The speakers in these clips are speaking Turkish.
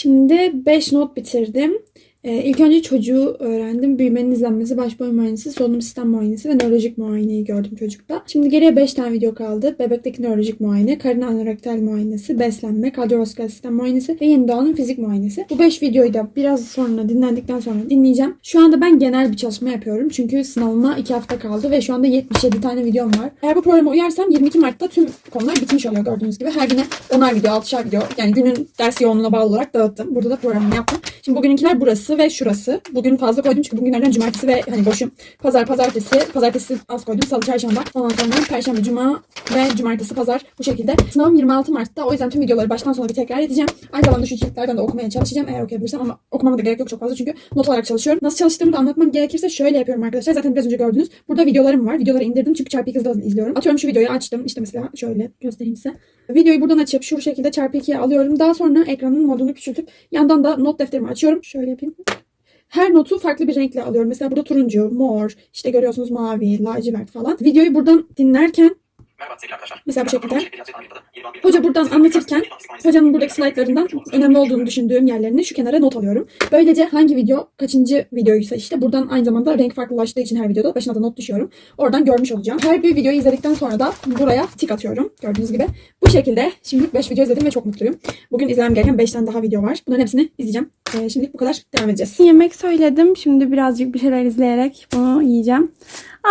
Şimdi 5 not bitirdim. Ee, ilk önce çocuğu öğrendim. Büyümenin izlenmesi, baş boy muayenesi, solunum sistem muayenesi ve nörolojik muayeneyi gördüm çocukta. Şimdi geriye 5 tane video kaldı. Bebekteki nörolojik muayene, karın anorektal muayenesi, beslenme, kardiyovasküler sistem muayenesi ve yeni doğanın fizik muayenesi. Bu 5 videoyu da biraz sonra dinlendikten sonra dinleyeceğim. Şu anda ben genel bir çalışma yapıyorum. Çünkü sınavıma 2 hafta kaldı ve şu anda 77 tane videom var. Eğer bu programa uyarsam 22 Mart'ta tüm konular bitmiş oluyor gördüğünüz gibi. Her güne 10'ar video, 6'şar video. Yani günün ders yoğunluğuna bağlı olarak dağıttım. Burada da programımı yaptım. Şimdi bugününkiler burası ve şurası. Bugün fazla koydum çünkü bugün günlerden cumartesi ve hani boşum. Pazar, pazartesi, pazartesi az koydum. Salı, çarşamba. Ondan sonra perşembe, cuma ve cumartesi, pazar bu şekilde. Sınavım 26 Mart'ta. O yüzden tüm videoları baştan sona bir tekrar edeceğim. Aynı zamanda şu ciltlerden de okumaya çalışacağım eğer okuyabilirsem ama okumama da gerek yok çok fazla çünkü not olarak çalışıyorum. Nasıl çalıştığımı da anlatmam gerekirse şöyle yapıyorum arkadaşlar. Zaten biraz önce gördünüz. Burada videolarım var. Videoları indirdim çünkü çarpı 2 hızlı izliyorum. Atıyorum şu videoyu açtım. İşte mesela şöyle göstereyim size. Videoyu buradan açıp şu şekilde çarpı 2'ye alıyorum. Daha sonra ekranın modunu küçültüp yandan da not defterimi açıyorum. Şöyle yapayım. Her notu farklı bir renkle alıyorum. Mesela burada turuncu, mor, işte görüyorsunuz mavi, lacivert falan. Videoyu buradan dinlerken. Mesela bu şekilde. Hoca Hoca buradan anlatırken hocanın buradaki slaytlarından önemli olduğunu düşündüğüm yerlerini şu kenara not alıyorum. Böylece hangi video kaçıncı videoysa işte buradan aynı zamanda renk farklılaştığı için her videoda başına da not düşüyorum. Oradan görmüş olacağım. Her bir videoyu izledikten sonra da buraya tik atıyorum. Gördüğünüz gibi. Bu şekilde şimdilik 5 video izledim ve çok mutluyum. Bugün izlemem gereken 5 tane daha video var. Bunların hepsini izleyeceğim. Ee, şimdilik bu kadar. Devam edeceğiz. Yemek söyledim. Şimdi birazcık bir şeyler izleyerek bunu yiyeceğim.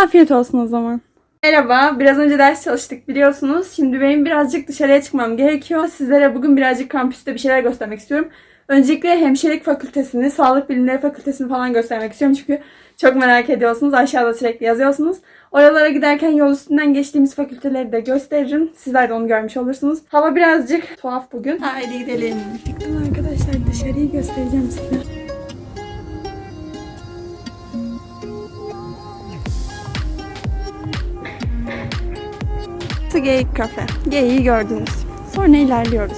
Afiyet olsun o zaman. Merhaba. Biraz önce ders çalıştık biliyorsunuz. Şimdi benim birazcık dışarıya çıkmam gerekiyor. Sizlere bugün birazcık kampüste bir şeyler göstermek istiyorum. Öncelikle hemşirelik fakültesini, sağlık bilimleri fakültesini falan göstermek istiyorum. Çünkü çok merak ediyorsunuz. Aşağıda sürekli yazıyorsunuz. Oralara giderken yol üstünden geçtiğimiz fakülteleri de gösteririm. Sizler de onu görmüş olursunuz. Hava birazcık tuhaf bugün. Haydi gidelim. Çıktım arkadaşlar dışarıyı göstereceğim size. Burası Geyik Kafe. Geyiği gördünüz. Sonra ilerliyoruz.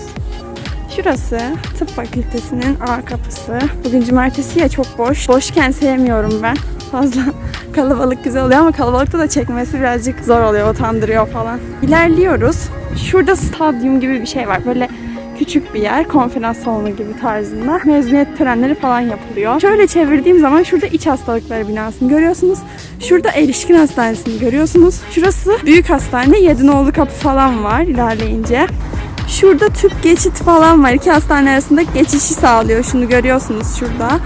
Şurası tıp fakültesinin A kapısı. Bugün cumartesi ya çok boş. Boşken sevmiyorum ben. Fazla kalabalık güzel oluyor ama kalabalıkta da çekmesi birazcık zor oluyor, utandırıyor falan. İlerliyoruz. Şurada stadyum gibi bir şey var. Böyle küçük bir yer, konferans salonu gibi tarzında. Mezuniyet törenleri falan yapılıyor. Şöyle çevirdiğim zaman şurada iç hastalıkları binasını görüyorsunuz. Şurada erişkin hastanesini görüyorsunuz. Şurası büyük hastane, Yedinoğlu kapı falan var ilerleyince. Şurada tüp geçit falan var. İki hastane arasında geçişi sağlıyor. Şunu görüyorsunuz şurada.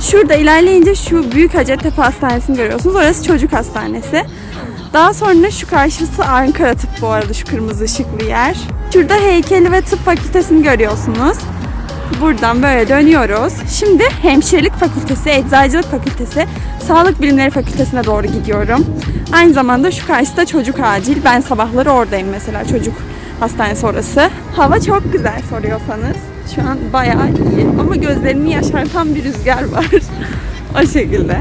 Şurada ilerleyince şu Büyük Hacettepe Hastanesi'ni görüyorsunuz. Orası çocuk hastanesi. Daha sonra şu karşısı Ankara Tıp bu arada şu kırmızı ışıklı yer. Şurada heykeli ve tıp fakültesini görüyorsunuz. Buradan böyle dönüyoruz. Şimdi hemşirelik fakültesi, eczacılık fakültesi, sağlık bilimleri fakültesine doğru gidiyorum. Aynı zamanda şu karşıda çocuk acil. Ben sabahları oradayım mesela çocuk hastanesi orası. Hava çok güzel soruyorsanız. Şu an bayağı iyi ama gözlerimi yaşartan bir rüzgar var. o şekilde.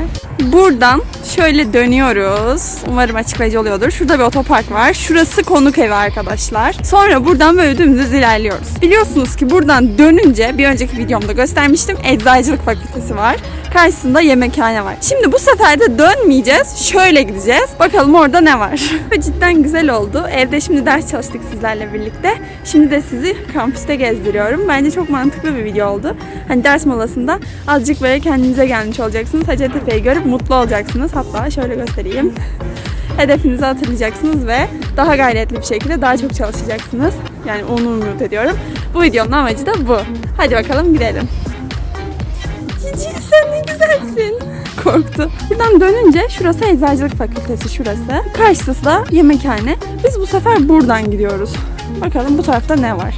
Buradan şöyle dönüyoruz. Umarım açıklayıcı oluyordur. Şurada bir otopark var. Şurası konuk evi arkadaşlar. Sonra buradan böyle dümdüz ilerliyoruz. Biliyorsunuz ki buradan dönünce bir önceki videomda göstermiştim. Eczacılık fakültesi var. Karşısında yemekhane var. Şimdi bu sefer de dönmeyeceğiz. Şöyle gideceğiz. Bakalım orada ne var. Cidden güzel oldu. Evde şimdi ders çalıştık sizlerle birlikte. Şimdi de sizi kampüste gezdiriyorum. Bence çok mantıklı bir video oldu. Hani ders molasında azıcık böyle kendinize gelmiş olacaksınız. Hacettepe'yi görüp mutlu olacaksınız. Hatta şöyle göstereyim. Hedefinizi hatırlayacaksınız ve daha gayretli bir şekilde daha çok çalışacaksınız. Yani onu umut ediyorum. Bu videonun amacı da bu. Hadi bakalım gidelim. Cici sen ne güzelsin. Korktu. Buradan dönünce şurası eczacılık fakültesi şurası. Karşısı da yemekhane. Biz bu sefer buradan gidiyoruz. Bakalım bu tarafta ne var.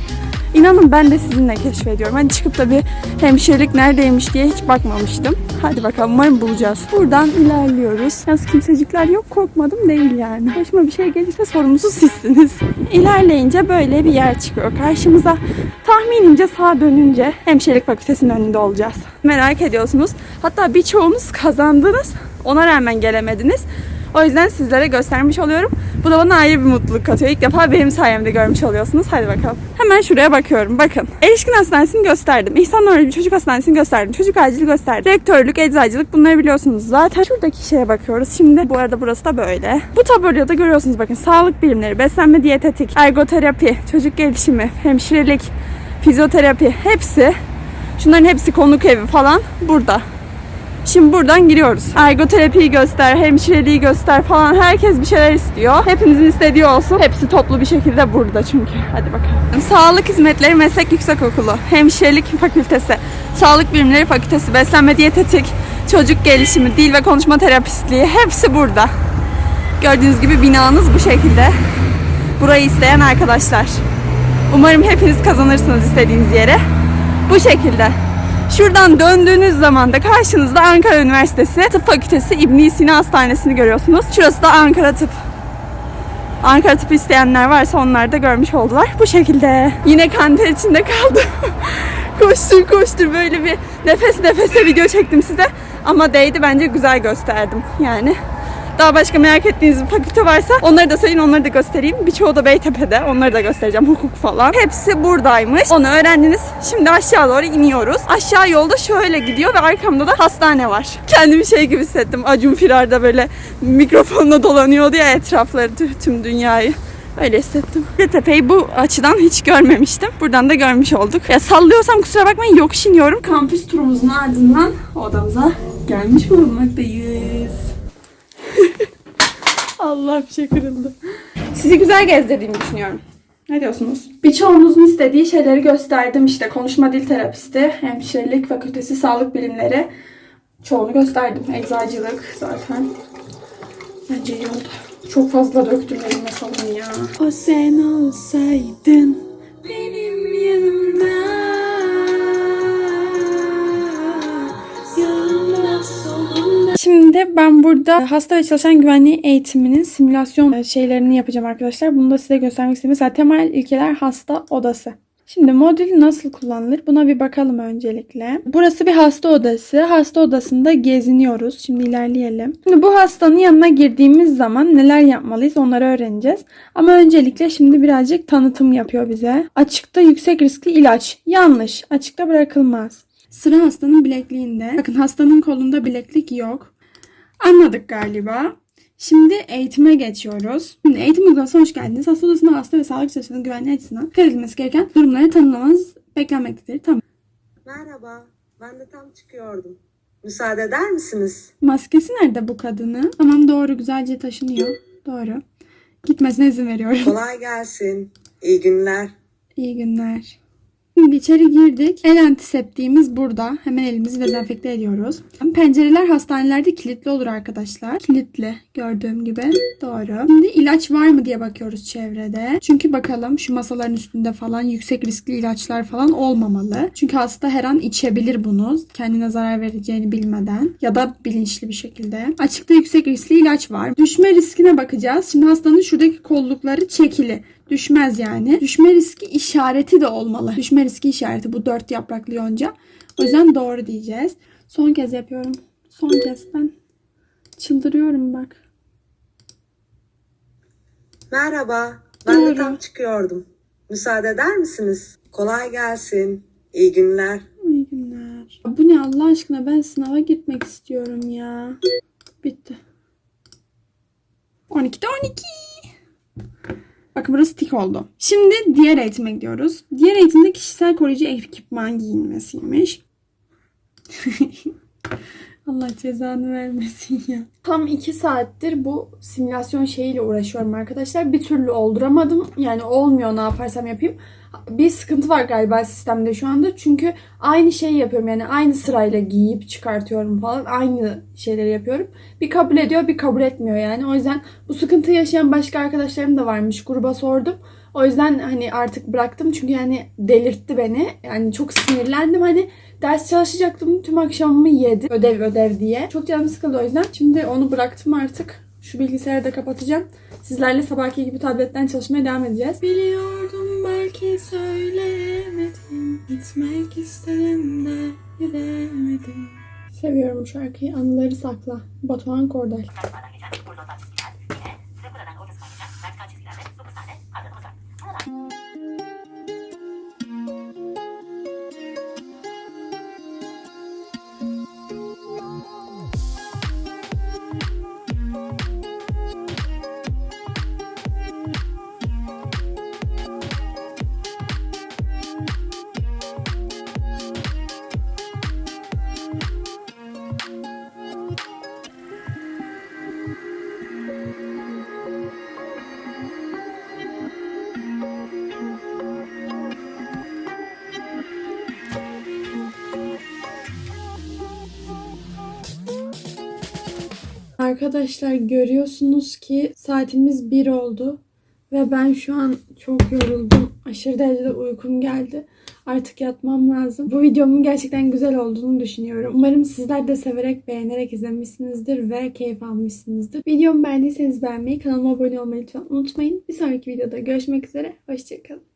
İnanın ben de sizinle keşfediyorum. Hani çıkıp da bir hemşirelik neredeymiş diye hiç bakmamıştım. Hadi bakalım umarım bulacağız. Buradan ilerliyoruz. Yalnız kimsecikler yok korkmadım değil yani. Başıma bir şey gelirse sorumlusu sizsiniz. İlerleyince böyle bir yer çıkıyor karşımıza. Tahminimce sağa dönünce hemşirelik fakültesinin önünde olacağız. Merak ediyorsunuz. Hatta birçoğunuz kazandınız. Ona rağmen gelemediniz. O yüzden sizlere göstermiş oluyorum. Bu da bana ayrı bir mutluluk katıyor. İlk defa benim sayemde görmüş oluyorsunuz. Hadi bakalım. Hemen şuraya bakıyorum. Bakın. Erişkin Hastanesi'ni gösterdim. İhsan Nuri Çocuk Hastanesi'ni gösterdim. Çocuk acili gösterdim. Rektörlük, eczacılık bunları biliyorsunuz zaten. Şuradaki şeye bakıyoruz. Şimdi bu arada burası da böyle. Bu tabloda görüyorsunuz bakın. Sağlık bilimleri, beslenme, diyetetik, ergoterapi, çocuk gelişimi, hemşirelik, fizyoterapi hepsi Şunların hepsi konuk evi falan burada. Şimdi buradan giriyoruz. Ergoterapiyi göster, hemşireliği göster falan. Herkes bir şeyler istiyor. Hepinizin istediği olsun. Hepsi toplu bir şekilde burada çünkü. Hadi bakalım. Sağlık Hizmetleri Meslek Yüksekokulu, Hemşirelik Fakültesi, Sağlık Bilimleri Fakültesi, Beslenme Diyetetik, Çocuk Gelişimi, Dil ve Konuşma Terapistliği hepsi burada. Gördüğünüz gibi binanız bu şekilde. Burayı isteyen arkadaşlar. Umarım hepiniz kazanırsınız istediğiniz yere. Bu şekilde. Şuradan döndüğünüz zaman da karşınızda Ankara Üniversitesi Tıp Fakültesi İbn Sina Hastanesi'ni görüyorsunuz. Şurası da Ankara Tıp. Ankara Tıp isteyenler varsa onlar da görmüş oldular. Bu şekilde. Yine kanter içinde kaldım. koştur koştur böyle bir nefes nefese video çektim size. Ama değdi bence güzel gösterdim yani. Daha başka merak ettiğiniz bir fakülte varsa onları da söyleyin onları da göstereyim. Birçoğu da Beytepe'de onları da göstereceğim hukuk falan. Hepsi buradaymış. Onu öğrendiniz. Şimdi aşağı doğru iniyoruz. Aşağı yolda şöyle gidiyor ve arkamda da hastane var. Kendimi şey gibi hissettim. Acun Firar'da böyle mikrofonla dolanıyordu ya etrafları tü- tüm dünyayı. Öyle hissettim. Tepe'yi bu açıdan hiç görmemiştim. Buradan da görmüş olduk. Ya sallıyorsam kusura bakmayın yokuş iniyorum. Kampüs turumuzun ardından odamıza gelmiş bulunmaktayız. Allah bir şey kırıldı. Sizi güzel gezdirdiğimi düşünüyorum. Ne diyorsunuz? Birçoğunuzun istediği şeyleri gösterdim. İşte konuşma dil terapisti, hemşirelik fakültesi, sağlık bilimleri. Çoğunu gösterdim. Eczacılık zaten. Bence iyi oldu. Çok fazla döktüm elime salın ya. O sen olsaydın benim yanımda. Şimdi ben burada hasta ve çalışan güvenliği eğitiminin simülasyon e, şeylerini yapacağım arkadaşlar. Bunu da size göstermek istedim. Mesela temel ilkeler hasta odası. Şimdi modül nasıl kullanılır? Buna bir bakalım öncelikle. Burası bir hasta odası. Hasta odasında geziniyoruz. Şimdi ilerleyelim. Şimdi bu hastanın yanına girdiğimiz zaman neler yapmalıyız onları öğreneceğiz. Ama öncelikle şimdi birazcık tanıtım yapıyor bize. Açıkta yüksek riskli ilaç. Yanlış. Açıkta bırakılmaz. Sıra hastanın bilekliğinde. Bakın hastanın kolunda bileklik yok. Anladık galiba. Şimdi eğitime geçiyoruz. Şimdi eğitim uygulasına hoş geldiniz. Hasta odasında hasta ve sağlık çalışanının güvenliği açısından dikkat edilmesi gereken durumları tanımlamanız beklenmektedir. Tamam. Merhaba, ben de tam çıkıyordum. Müsaade eder misiniz? Maskesi nerede bu kadının? Tamam doğru güzelce taşınıyor. Doğru. Gitmesine izin veriyorum. Kolay gelsin. İyi günler. İyi günler. Şimdi içeri girdik. El antiseptiğimiz burada. Hemen elimizi dezenfekte ediyoruz. Pencereler hastanelerde kilitli olur arkadaşlar. Kilitli gördüğüm gibi. Doğru. Şimdi ilaç var mı diye bakıyoruz çevrede. Çünkü bakalım şu masaların üstünde falan yüksek riskli ilaçlar falan olmamalı. Çünkü hasta her an içebilir bunu. Kendine zarar vereceğini bilmeden ya da bilinçli bir şekilde. Açıkta yüksek riskli ilaç var. Düşme riskine bakacağız. Şimdi hastanın şuradaki kollukları çekili. Düşmez yani. Düşme riski işareti de olmalı. Düşme riski işareti bu dört yapraklı yonca. O yüzden doğru diyeceğiz. Son kez yapıyorum. Son kez ben çıldırıyorum bak. Merhaba, ben Doğru. de tam çıkıyordum. Müsaade eder misiniz? Kolay gelsin. İyi günler. İyi günler. Bu ne Allah aşkına ben sınava gitmek istiyorum ya. Bitti. 12'de 12. Bakın burası tik oldu. Şimdi diğer eğitime gidiyoruz. Diğer eğitimde kişisel koruyucu ekipman giyinmesiymiş. Allah cezanı vermesin ya. Tam 2 saattir bu simülasyon şeyiyle uğraşıyorum arkadaşlar. Bir türlü olduramadım. Yani olmuyor ne yaparsam yapayım. Bir sıkıntı var galiba sistemde şu anda. Çünkü aynı şeyi yapıyorum. Yani aynı sırayla giyip çıkartıyorum falan. Aynı şeyleri yapıyorum. Bir kabul ediyor bir kabul etmiyor yani. O yüzden bu sıkıntı yaşayan başka arkadaşlarım da varmış. Gruba sordum. O yüzden hani artık bıraktım çünkü yani delirtti beni. Yani çok sinirlendim hani ders çalışacaktım tüm akşamımı yedi ödev ödev diye. Çok canım sıkıldı o yüzden. Şimdi onu bıraktım artık. Şu bilgisayarı da kapatacağım. Sizlerle sabahki gibi tabletten çalışmaya devam edeceğiz. Biliyordum belki söyleyemedim. Gitmek istedim de gidemedim. Seviyorum şarkıyı. Anıları sakla. Batuhan Kordel. Arkadaşlar görüyorsunuz ki saatimiz 1 oldu. Ve ben şu an çok yoruldum. Aşırı derecede uykum geldi. Artık yatmam lazım. Bu videomun gerçekten güzel olduğunu düşünüyorum. Umarım sizler de severek, beğenerek izlemişsinizdir ve keyif almışsınızdır. Videomu beğendiyseniz beğenmeyi, kanalıma abone olmayı lütfen unutmayın. Bir sonraki videoda görüşmek üzere. Hoşçakalın.